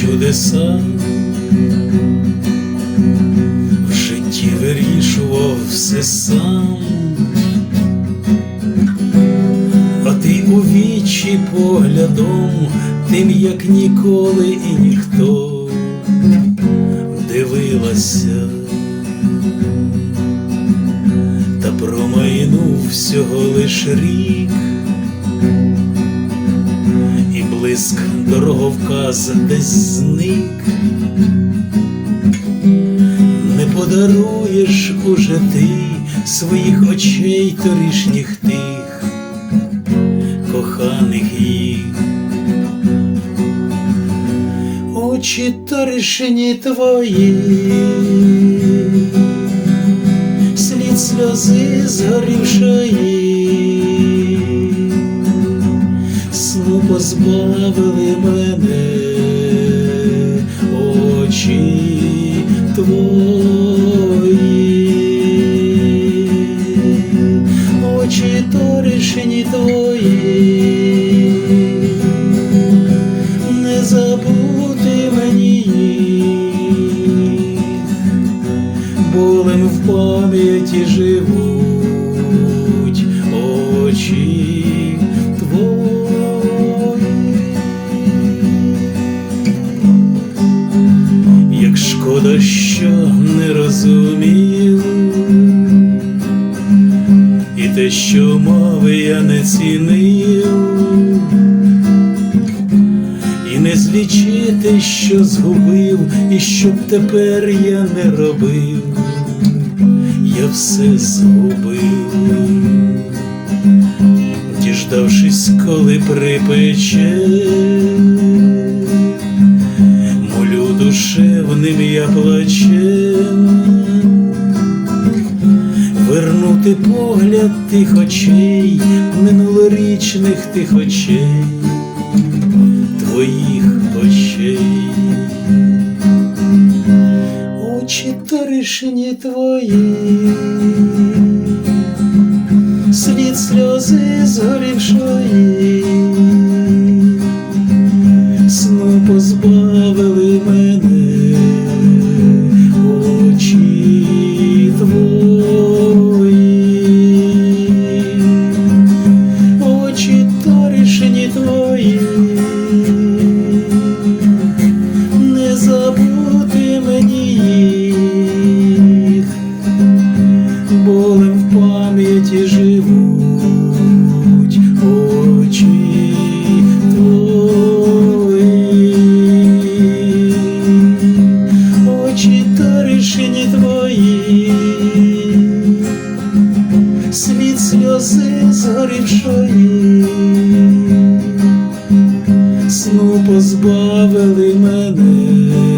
чудеса, в житті вирішував все сам, а ти у вічі поглядом, тим як ніколи і ніхто дивилася. Та промайнув всього лиш рік, блиск дороговказ десь зник, не подаруєш уже ти своїх очей торішніх тих, коханих їх. Очі торішні твої слід сльози згорівшої, сну позбавили мене очі твої, очі торішні твої, не забути мені. Болем в пам'яті живуть шкода, що не розумів, і те, що мав, я не цінив, і не злічити, що згубив, і щоб тепер я не робив, я все згубив, діждавшись, коли припече, молю душевним я плачем, вернути погляд тих очей, минулорічних тих очей твоїх очей. Очі торішні твої, твої, не забути мені їх, болем в пам'яті живуть очі твої, очі торішні твої. Світ сльози згорівшої, сну позбавили мене